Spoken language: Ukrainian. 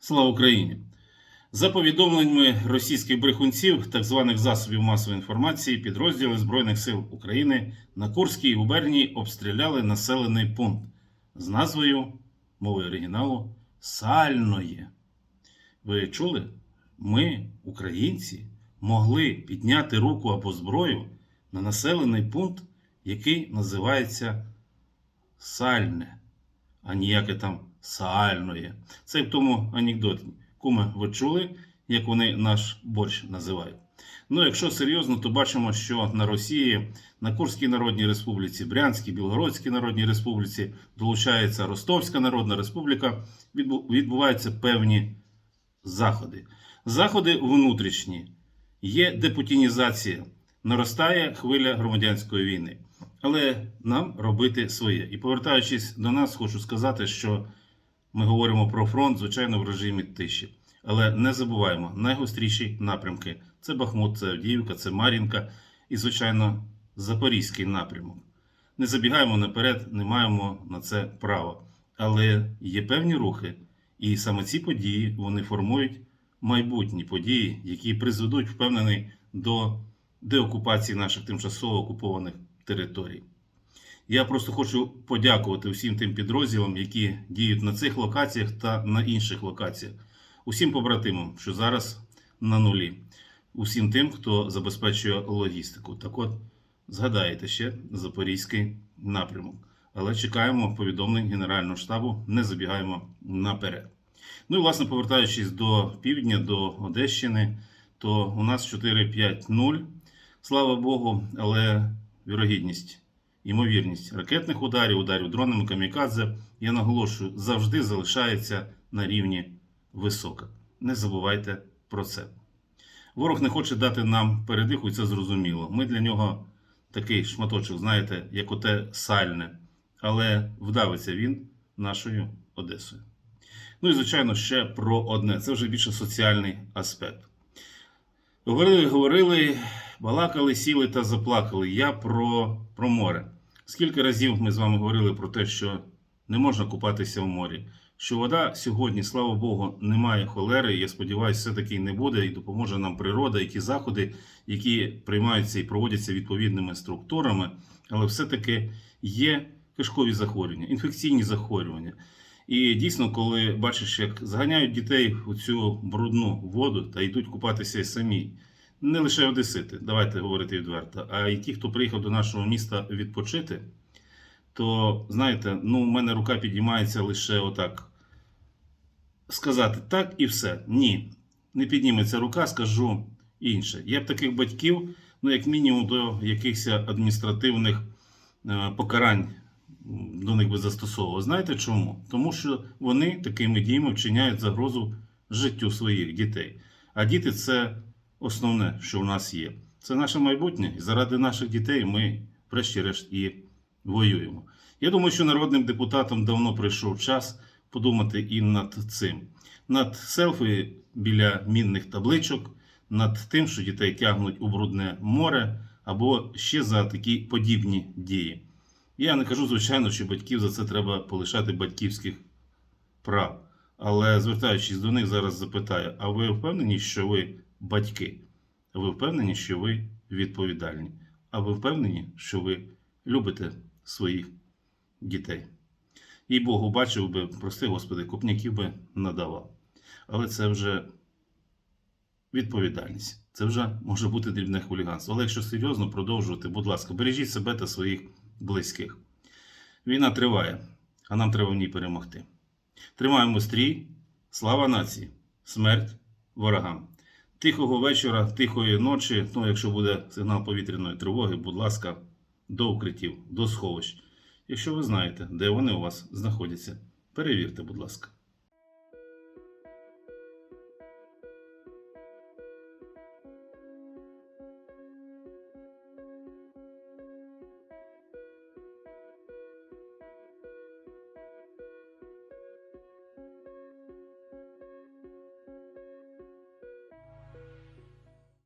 Слава Україні! За повідомленнями російських брехунців, так званих засобів масової інформації, підрозділи Збройних сил України на Курській губернії обстріляли населений пункт з назвою мовою оригіналу Сальної. Ви чули? Ми, українці, могли підняти руку або зброю на населений пункт, який називається Сальне, а ніяке там Сальної. Це в тому анекдоті. Куме, ви чули, як вони наш борщ називають? Ну, якщо серйозно, то бачимо, що на Росії, на Курській Народній Республіці, Брянській, Білгородській Народній Республіці долучається Ростовська Народна Республіка, відбуваються певні заходи. Заходи внутрішні. Є депутінізація, наростає хвиля громадянської війни. Але нам робити своє. І повертаючись до нас, хочу сказати, що ми говоримо про фронт, звичайно, в режимі тиші. Але не забуваємо найгостріші напрямки: це Бахмут, це Авдіївка, це Мар'їнка і, звичайно, Запорізький напрямок. Не забігаємо наперед, не маємо на це права. Але є певні рухи, і саме ці події вони формують майбутні події, які призведуть, впевнений, до деокупації наших тимчасово окупованих територій. Я просто хочу подякувати всім тим підрозділам, які діють на цих локаціях та на інших локаціях, усім побратимам, що зараз на нулі, усім тим, хто забезпечує логістику. Так от, згадаєте ще Запорізький напрямок. Але чекаємо повідомлень Генерального штабу, не забігаємо наперед. Ну і власне, повертаючись до півдня, до Одещини, то у нас 4-5-0. Слава Богу, але вірогідність, ймовірність ракетних ударів, ударів дронами камікадзе, я наголошую, завжди залишається на рівні висока. Не забувайте про це. Ворог не хоче дати нам передиху, і це зрозуміло. Ми для нього такий шматочок, знаєте, як оте сальне, але вдавиться він нашою Одесою. Ну і звичайно, ще про одне. Це вже більше соціальний аспект. Говорили, говорили, балакали, сіли та заплакали. Я про, про море. Скільки разів ми з вами говорили про те, що не можна купатися в морі, що вода сьогодні, слава Богу, немає холери. Я сподіваюся, все-таки не буде, і допоможе нам природа, і ті заходи, які приймаються і проводяться відповідними структурами, але все-таки є кишкові захворювання, інфекційні захворювання. І дійсно, коли бачиш, як заганяють дітей у цю брудну воду та йдуть купатися і самі, не лише одесити, давайте говорити відверто, а й ті, хто приїхав до нашого міста відпочити, то знаєте, ну, у мене рука підіймається лише отак. Сказати так і все. Ні. Не підніметься рука, скажу інше. Я б таких батьків, ну, як мінімум, до якихось адміністративних е, покарань до них би застосовував. Знаєте чому? Тому що вони такими діями вчиняють загрозу життю своїх дітей. А діти це основне, що в нас є. Це наше майбутнє, і заради наших дітей ми, врешті-решт, і воюємо. Я думаю, що народним депутатам давно прийшов час подумати і над цим, над селфі біля мінних табличок, над тим, що дітей тягнуть у брудне море, або ще за такі подібні дії. Я не кажу, звичайно, що батьків за це треба полишати батьківських прав. Але звертаючись до них, зараз запитаю: а ви впевнені, що ви батьки? А ви впевнені, що ви відповідальні? А ви впевнені, що ви любите своїх дітей? І Богу бачив би, прости Господи, копняків би надавав. Але це вже відповідальність. Це вже може бути дрібне хуліганство. Але якщо серйозно продовжувати, будь ласка, бережіть себе та своїх близьких. Війна триває, а нам треба в ній перемогти. Тримаємо стрій, слава нації, смерть ворогам. Тихого вечора, тихої ночі, ну, якщо буде сигнал повітряної тривоги, будь ласка, до укриттів, до сховищ. Якщо ви знаєте, де вони у вас знаходяться, перевірте, будь ласка.